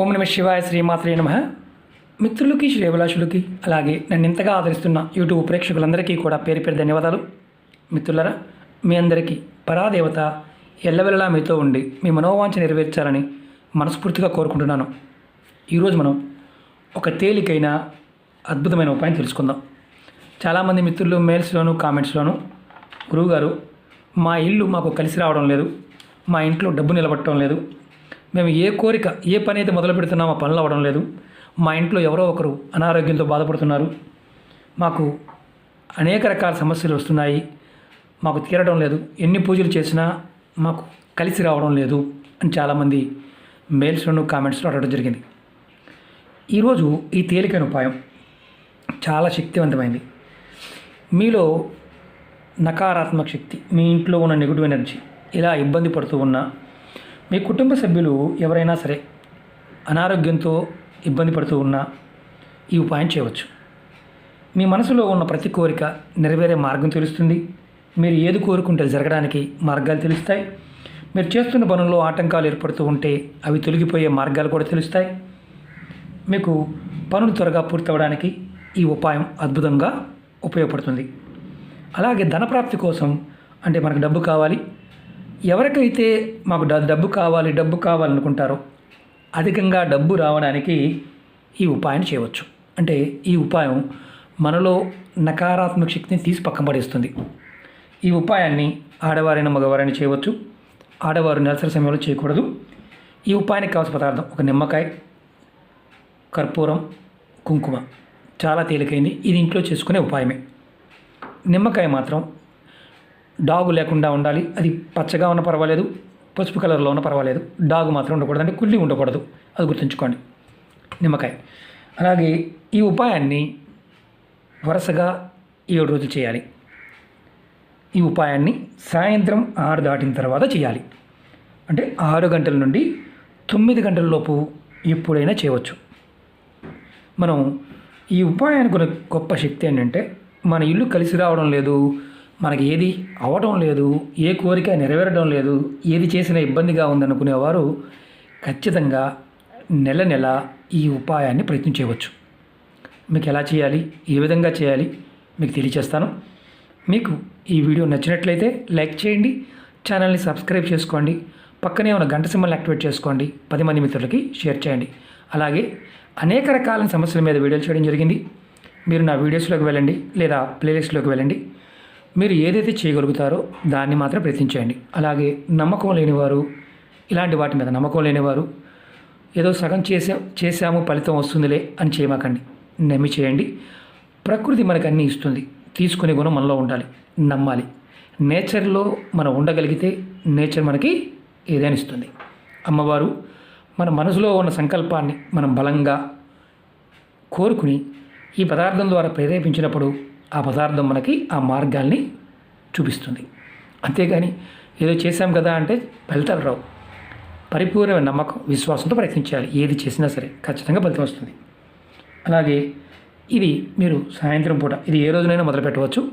ఓం నమ శివాయ శ్రీమాత్రే నమ. మిత్రులకి శ్రేభిలాషులకి అలాగే నన్ను ఇంతగా ఆదరిస్తున్న యూట్యూబ్ ప్రేక్షకులందరికీ కూడా పేరు పేరు ధన్యవాదాలు. మిత్రులరా మీ అందరికీ పరాదేవత ఎల్లవెల్లలా మీతో ఉండి మీ మనోవాంఛ నెరవేర్చాలని మనస్ఫూర్తిగా కోరుకుంటున్నాను. ఈరోజు మనం ఒక తేలికైన అద్భుతమైన ఉపాయం తెలుసుకుందాం. చాలామంది మిత్రులు మెయిల్స్లోను కామెంట్స్లోను గురువుగారు మా ఇల్లు మాకు కలిసి రావడం లేదు మా ఇంట్లో డబ్బు నిలబట్టడం లేదు మేము ఏ కోరిక ఏ పని అయితే మొదలు పెడుతున్నామో పనులు అవ్వడం లేదు. మా ఇంట్లో ఎవరో ఒకరు అనారోగ్యంతో బాధపడుతున్నారు. మాకు అనేక రకాల సమస్యలు వస్తున్నాయి. మాకు తీరడం లేదు. ఎన్ని పూజలు చేసినా మాకు కలిసి రావడం లేదు అని చాలామంది మెయిల్స్లోనూ కామెంట్స్లో అడగడం జరిగింది. ఈరోజు ఈ తేలికైన ఉపాయం చాలా శక్తివంతమైంది. మీలో నకారాత్మక శక్తి మీ ఇంట్లో ఉన్న నెగిటివ్ ఎనర్జీ ఇలా ఇబ్బంది పడుతూ ఉన్నా మీ కుటుంబ సభ్యులు ఎవరైనా సరే అనారోగ్యంతో ఇబ్బంది పడుతూ ఉన్నా ఈ ఉపాయం చేయవచ్చు. మీ మనసులో ఉన్న ప్రతి కోరిక నెరవేరే మార్గం తెలుస్తుంది. మీరు ఏది కోరుకుంటే అది జరగడానికి మార్గాలు తెలుస్తాయి. మీరు చేస్తున్న పనుల్లో ఆటంకాలు ఏర్పడుతూ ఉంటే అవి తొలగిపోయే మార్గాలు కూడా తెలుస్తాయి. మీకు పనులు త్వరగా పూర్తవడానికి ఈ ఉపాయం అద్భుతంగా ఉపయోగపడుతుంది. అలాగే ధనప్రాప్తి కోసం అంటే మనకు డబ్బు కావాలి. ఎవరికైతే మాకు డబ్బు కావాలి డబ్బు కావాలనుకుంటారో అధికంగా డబ్బు రావడానికి ఈ ఉపాయం చేయవచ్చు. అంటే ఈ ఉపాయం మనలో నకారాత్మక శక్తిని తీసి పక్కన పడేస్తుంది. ఈ ఉపాయాన్ని ఆడవారైన మగవారైనా చేయవచ్చు. ఆడవారు నెలసరి సమయంలో చేయకూడదు. ఈ ఉపాయానికి కావాల్సిన పదార్థం ఒక నిమ్మకాయ కర్పూరం కుంకుమ. చాలా తేలికైంది. ఇది ఇంట్లో చేసుకునే ఉపాయమే. నిమ్మకాయ మాత్రం డాగు లేకుండా ఉండాలి. అది పచ్చగా ఉన్న పర్వాలేదు పసుపు కలర్లో ఉన్న పర్వాలేదు. డాగు మాత్రం ఉండకూడదు అంటే కుళ్ళి ఉండకూడదు. అది గుర్తుంచుకోండి. నిమ్మకాయ. అలాగే ఈ ఉపాయాన్ని వరుసగా ఏడు రోజులు చేయాలి. ఈ ఉపాయాన్ని సాయంత్రం ఆరు దాటిన తర్వాత చేయాలి. అంటే ఆరు గంటల నుండి తొమ్మిది గంటల లోపు ఎప్పుడైనా చేయవచ్చు. మనం ఈ ఉపాయానికి గొప్ప శక్తి ఏంటంటే మన ఇల్లు కలిసి రావడం లేదు మనకి ఏది అవటం లేదు ఏ కోరిక నెరవేరడం లేదు ఏది చేసినా ఇబ్బందిగా ఉందనుకునేవారు ఖచ్చితంగా నెల నెల ఈ ఉపాయాన్ని ప్రయత్నం చేయవచ్చు. మీకు ఎలా చేయాలి ఏ విధంగా చేయాలి మీకు తెలియచేస్తాను. మీకు ఈ వీడియో నచ్చినట్లయితే లైక్ చేయండి ఛానల్ని సబ్స్క్రైబ్ చేసుకోండి పక్కనే ఉన్న గంట సింబల్ని యాక్టివేట్ చేసుకోండి పది మంది మిత్రులకి షేర్ చేయండి. అలాగే అనేక రకాల సమస్యల మీద వీడియోలు చేయడం జరిగింది. మీరు నా వీడియోస్లోకి వెళ్ళండి లేదా ప్లేలిస్ట్లోకి వెళ్ళండి. మీరు ఏదైతే చేయగలుగుతారో దాన్ని మాత్రం ప్రయత్నించండి అలాగే నమ్మకం లేనివారు ఇలాంటి వాటి మీద నమ్మకం లేనివారు ఏదో సగం చేసా చేశాము ఫలితం వస్తుందిలే అని చేయమాకండి. నమ్మి చేయండి ప్రకృతి మనకు అన్నీ ఇస్తుంది. తీసుకునే గుణం మనలో ఉండాలి. నమ్మాలి. నేచర్లో మనం ఉండగలిగితే నేచర్ మనకి ఏదైనా ఇస్తుంది. అమ్మవారు మన మనసులో ఉన్న సంకల్పాన్ని మనం బలంగా కోరుకుని ఈ పదార్థం ద్వారా ప్రేరేపించినప్పుడు ఆ పదార్థం మనకి ఆ మార్గాల్ని చూపిస్తుంది. అంతేగాని ఏదో చేశాం కదా అంటే ఫలితాలు రావు. పరిపూర్ణమైన నమ్మకం విశ్వాసంతో ప్రయత్నించాలి. ఏది చేసినా సరే ఖచ్చితంగా ఫలితం వస్తుంది. అలాగే ఇది మీరు సాయంత్రం పూట ఇది ఏ రోజునైనా మొదలు పెట్టవచ్చు.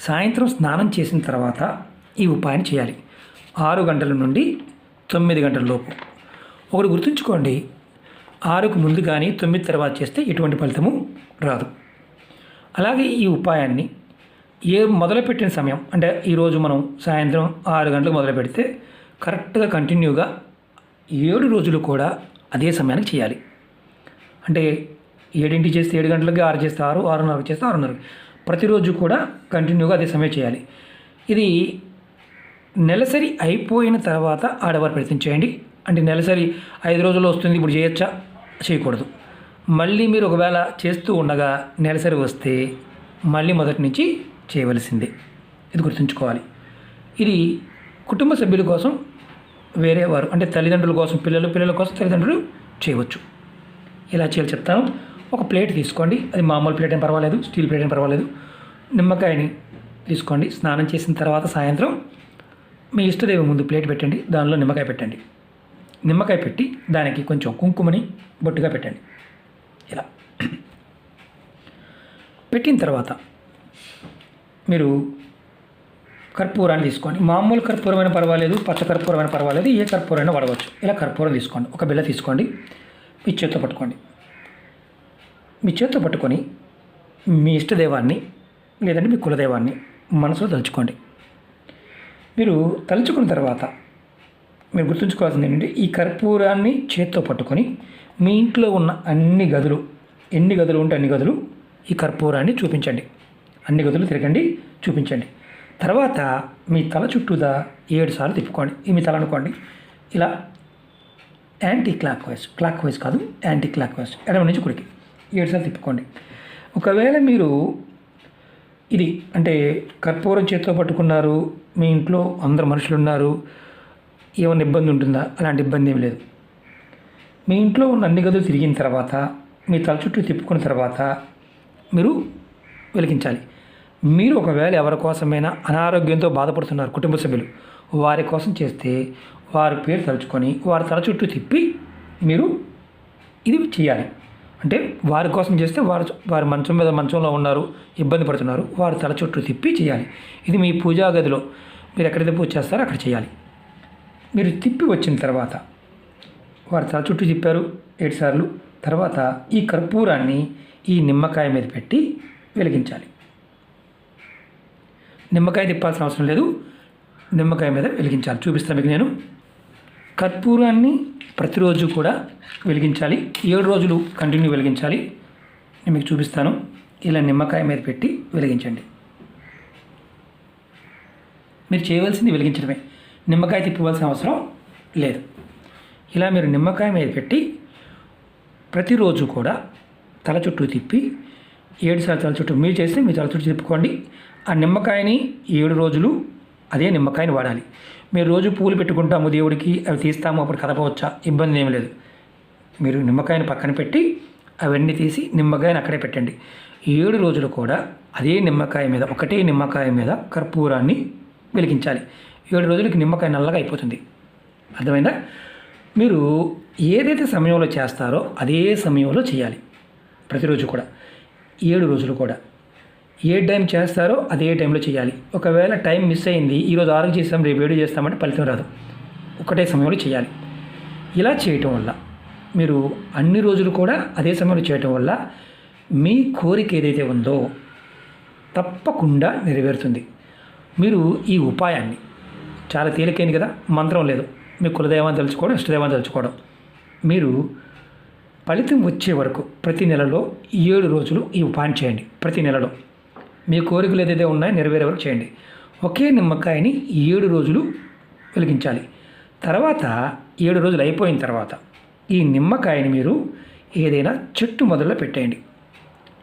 సాయంత్రం స్నానం చేసిన తర్వాత ఈ ఉపాయం చేయాలి. ఆరు గంటల నుండి తొమ్మిది గంటల లోపు. ఒకటి గుర్తుంచుకోండి ఆరుకు ముందు కానీ తొమ్మిది తర్వాత చేస్తే ఎటువంటి ఫలితము రాదు. అలాగే ఈ ఉపాయాన్ని ఏ మొదలుపెట్టిన సమయం అంటే ఈరోజు మనం సాయంత్రం ఆరు గంటలకు మొదలు పెడితే కరెక్ట్గా కంటిన్యూగా ఏడు రోజులు కూడా అదే సమయానికి చేయాలి. అంటే ఏడింటి చేస్తే ఏడు గంటలకి ఆరు చేస్తే ఆరు ఆరున్నరకు చేస్తే ఆరున్నర ప్రతిరోజు కూడా కంటిన్యూగా అదే సమయం చేయాలి. ఇది నెలసరి అయిపోయిన తర్వాత ఆడవారు ప్రయత్నం చేయండి. అంటే నెలసరి ఐదు రోజుల్లో వస్తుంది ఇప్పుడు చేయొచ్చా? చేయకూడదు. మళ్ళీ మీరు ఒకవేళ చేస్తూ ఉండగా నెలసరి వస్తే మళ్ళీ మొదటి నుంచి చేయవలసిందే. ఇది గుర్తుంచుకోవాలి. ఇది కుటుంబ సభ్యుల కోసం వేరే వారు అంటే తల్లిదండ్రుల కోసం పిల్లలు పిల్లల కోసం తల్లిదండ్రులు చేయవచ్చు. ఎలా చేయాలి చెప్తాను. ఒక ప్లేట్ తీసుకోండి. అది మామూలు ప్లేట్ ఏం పర్వాలేదు స్టీల్ ప్లేట్ అయినా పర్వాలేదు. నిమ్మకాయని తీసుకోండి. స్నానం చేసిన తర్వాత సాయంత్రం మీ ఇష్టదేవి ముందు ప్లేట్ పెట్టండి. దానిలో నిమ్మకాయ పెట్టండి. నిమ్మకాయ పెట్టి దానికి కొంచెం కుంకుమని బొట్టుగా పెట్టండి. ఇలా. పెట్టిన తర్వాత మీరు కర్పూరాన్ని తీసుకోండి. మామూలు కర్పూరమైన పర్వాలేదు పచ్చ కర్పూరమైన పర్వాలేదు ఏ కర్పూరైనా వాడవచ్చు. ఇలా కర్పూరం తీసుకోండి. ఒక బిల్ల తీసుకోండి. మీ చేత్తో పట్టుకోండి. మీ చేత్తో పట్టుకొని మీ ఇష్టదైవాన్ని లేదంటే మీ కులదైవాన్ని మనసులో తలుచుకోండి. మీరు తలుచుకున్న తర్వాత మీరు గుర్తుంచుకోవాల్సింది ఏంటంటే ఈ కర్పూరాన్ని చేత్తో పట్టుకొని మీ ఇంట్లో ఉన్న అన్ని గదులు ఎన్ని గదులు ఉంటే అన్ని గదులు ఈ కర్పూరాన్ని చూపించండి. అన్ని గదులు తిరగండి చూపించండి. తర్వాత మీ తల చుట్టూదా ఏడు సార్లు తిప్పుకోండి. మీ తల అనుకోండి. ఇలా anticlockwise clockwise కాదు యాంటీ క్లాక్ వైజ్ ఎడమ నుంచి కుడికి ఏడు సార్లు తిప్పుకోండి. ఒకవేళ మీరు ఇది అంటే కర్పూరం చేతితో పట్టుకున్నారు మీ ఇంట్లో అందరు మనుషులు ఉన్నారు ఏమైనా ఇబ్బంది ఉంటుందా? అలాంటి ఇబ్బంది ఏమి లేదు. మీ ఇంట్లో ఉన్న అన్ని గదులు తిరిగిన తర్వాత మీ తల చుట్టూ తిప్పుకున్న తర్వాత మీరు వెలిగించాలి. మీరు ఒకవేళ ఎవరి కోసమైనా అనారోగ్యంతో బాధపడుతున్నారు కుటుంబ సభ్యులు వారి కోసం చేస్తే వారి పేరు తలుచుకొని వారి తల చుట్టూ తిప్పి మీరు ఇది చేయాలి. అంటే వారి కోసం చేస్తే వారు వారి మంచం మీద మంచంలో ఉన్నారు ఇబ్బంది పడుతున్నారు వారి తల చుట్టూ తిప్పి చేయాలి. ఇది మీ పూజా గదిలో మీరు ఎక్కడైతే పూజ చేస్తారో అక్కడ చేయాలి. మీరు తిప్పి వచ్చిన తర్వాత వారు తల చుట్టూ చెప్పారు ఏడు సార్లు. తర్వాత ఈ కర్పూరాన్ని ఈ నిమ్మకాయ మీద పెట్టి వెలిగించాలి. నిమ్మకాయ తిప్పాల్సిన అవసరం లేదు. నిమ్మకాయ మీద వెలిగించాలి. చూపిస్తాను మీకు నేను. కర్పూరాన్ని ప్రతిరోజు కూడా వెలిగించాలి. ఏడు రోజులు కంటిన్యూ వెలిగించాలి. నేను మీకు చూపిస్తాను. ఇలా నిమ్మకాయ మీద పెట్టి వెలిగించండి. మీరు చేయవలసింది వెలిగించడమే. నిమ్మకాయ తిప్పవలసిన అవసరం లేదు. ఇలా మీరు నిమ్మకాయ మీద పెట్టి ప్రతిరోజు కూడా తల చుట్టూ తిప్పి ఏడుసార్లు తల చుట్టూ మీరు చేస్తే మీ తల చుట్టూ తిప్పుకోండి. ఆ నిమ్మకాయని ఏడు రోజులు అదే నిమ్మకాయని వాడాలి. మీరు రోజు పూలు పెట్టుకుంటాము దేవుడికి అవి తీస్తాము అప్పుడు కదపవచ్చా? ఇబ్బంది ఏమి లేదు. మీరు నిమ్మకాయని పక్కన పెట్టి అవన్నీ తీసి నిమ్మకాయని అక్కడే పెట్టండి. ఏడు రోజులు కూడా అదే నిమ్మకాయ మీద ఒకటే నిమ్మకాయ మీద కర్పూరాన్ని వెలిగించాలి. ఏడు రోజులకి నిమ్మకాయ నల్లగా అయిపోతుంది. అర్థమైందా? మీరు ఏదైతే సమయంలో చేస్తారో అదే సమయంలో చేయాలి. ప్రతిరోజు కూడా. ఏడు రోజులు కూడా. ఏ టైం చేస్తారో అదే టైంలో చేయాలి. ఒకవేళ టైం మిస్ అయింది ఈరోజు ఆరు చేస్తాం రేపు ఏడు చేస్తామంటే ఫలితం రాదు. ఒకటే సమయంలో చేయాలి. ఇలా చేయటం వల్ల మీరు అన్ని రోజులు కూడా అదే సమయంలో చేయటం వల్ల మీ కోరిక ఏదైతే ఉందో తప్పకుండా నెరవేరుతుంది. మీరు ఈ ఉపాయాన్ని చాలా తేలికైంది కదా? మంత్రం లేదు. మీ కులదైవాన్ని తలుచుకోవడం ఇష్టదైవాన్ని తలుచుకోవడం. మీరు ఫలితం వచ్చే వరకు ప్రతి నెలలో ఏడు రోజులు ఈ ఉపాయం చేయండి. ప్రతి నెలలో. మీ కోరికలు ఏదైతే ఉన్నాయో నెరవేరే వరకు చేయండి. ఒకే నిమ్మకాయని ఏడు రోజులు వెలిగించాలి. తర్వాత ఏడు రోజులు అయిపోయిన తర్వాత ఈ నిమ్మకాయని మీరు ఏదైనా చెట్టు మొదల్లో పెట్టేయండి.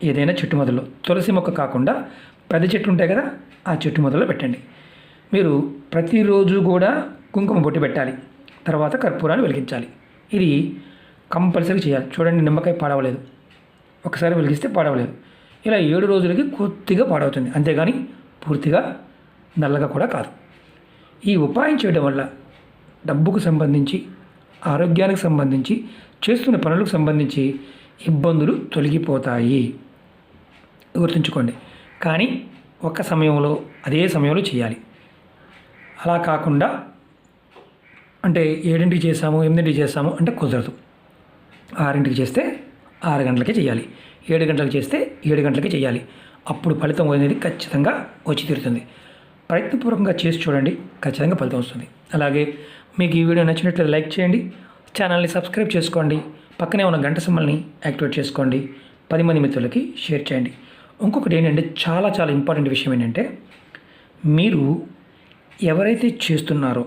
ఏదైనా చెట్టు మొదల్లో. తులసి మొక్క కాకుండా పెద్ద చెట్టు ఉంటాయి కదా ఆ చెట్టు మొదల్లో పెట్టండి. మీరు ప్రతిరోజు కూడా కుంకుమ బొట్టు పెట్టాలి. తర్వాత కర్పూరాన్ని వెలిగించాలి. ఇది కంపల్సరీ చేయాలి. చూడండి నిమ్మకాయ పాడవలేదు. ఒకసారి వెలిగిస్తే పాడవలేదు. ఇలా ఏడు రోజులకి కొద్దిగా పాడవుతుంది. అంతేగాని పూర్తిగా నల్లగా కూడా కాదు. ఈ ఉపాయం చేయడం వల్ల డబ్బుకు సంబంధించి ఆరోగ్యానికి సంబంధించి చేస్తున్న పనులకు సంబంధించి ఇబ్బందులు తొలగిపోతాయి. గుర్తుంచుకోండి. కానీ ఒక సమయంలో అదే సమయంలో చేయాలి. అలా కాకుండా అంటే ఏడింటికి చేసాము ఎనిమిదింటికి చేసాము అంటే కుదరదు. ఆరింటికి చేస్తే ఆరు గంటలకే చేయాలి. ఏడు గంటలకు చేస్తే ఏడు గంటలకే చేయాలి. అప్పుడు ఫలితం అనేది ఖచ్చితంగా వచ్చి తీరుతుంది. ప్రయత్నపూర్వకంగా చేసి చూడండి ఖచ్చితంగా ఫలితం వస్తుంది. అలాగే మీకు ఈ వీడియో నచ్చినట్లయితే లైక్ చేయండి ఛానల్ని సబ్స్క్రైబ్ చేసుకోండి పక్కనే ఉన్న గంట సింబల్ని యాక్టివేట్ చేసుకోండి పది మంది మిత్రులకి షేర్ చేయండి. ఇంకొకటి ఏంటంటే చాలా చాలా ఇంపార్టెంట్ విషయం ఏంటంటే మీరు ఎవరైతే చేస్తున్నారో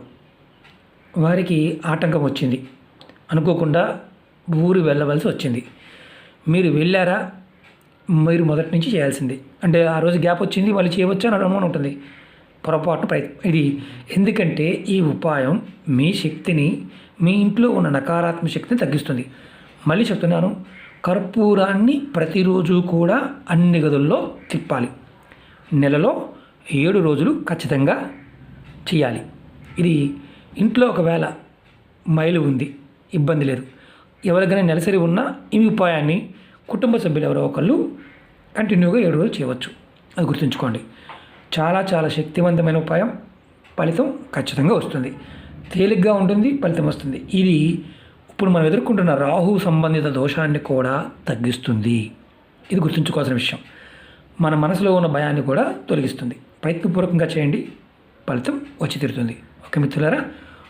వారికి ఆటంకం వచ్చింది. అనుకోకుండా ఊరు వెళ్ళవలసి వచ్చింది. మీరు వెళ్ళారా? మీరు మొదటి నుంచి చేయాల్సింది. అంటే ఆ రోజు గ్యాప్ వచ్చింది వాళ్ళు చేయవచ్చు అని అనుమానం ఉంటుంది. పొరపాటు ప్రయత్నం ఇది ఎందుకంటే ఈ ఉపాయం మీ శక్తిని మీ ఇంట్లో ఉన్న నకారాత్మక శక్తిని తగ్గిస్తుంది. మళ్ళీ చెప్తున్నాను కర్పూరాన్ని ప్రతిరోజు కూడా అన్ని గదుల్లో తిప్పాలి. నెలలో ఏడు రోజులు ఖచ్చితంగా చేయాలి. ఇది ఇంట్లో ఒకవేళ మైలు ఉంది ఇబ్బంది లేదు. ఎవరికైనా నెలసరి ఉన్నా ఈ ఉపాయాన్ని కుటుంబ సభ్యులు ఎవరో ఒకళ్ళు కంటిన్యూగా ఏడు రోజులు చేయవచ్చు. అది గుర్తుంచుకోండి. చాలా చాలా శక్తివంతమైన ఉపాయం. ఫలితం ఖచ్చితంగా వస్తుంది. తేలిగ్గా ఉంటుంది ఫలితం వస్తుంది. ఇది ఇప్పుడు మనం ఎదుర్కొంటున్న రాహు సంబంధిత దోషాన్ని కూడా తగ్గిస్తుంది. ఇది గుర్తుంచుకోవాల్సిన విషయం. మన మనసులో ఉన్న భయాన్ని కూడా తొలగిస్తుంది. ప్రయత్నపూర్వకంగా చేయండి. ఫలితం వచ్చి తీరుతుంది. ఓకే మిత్రులారా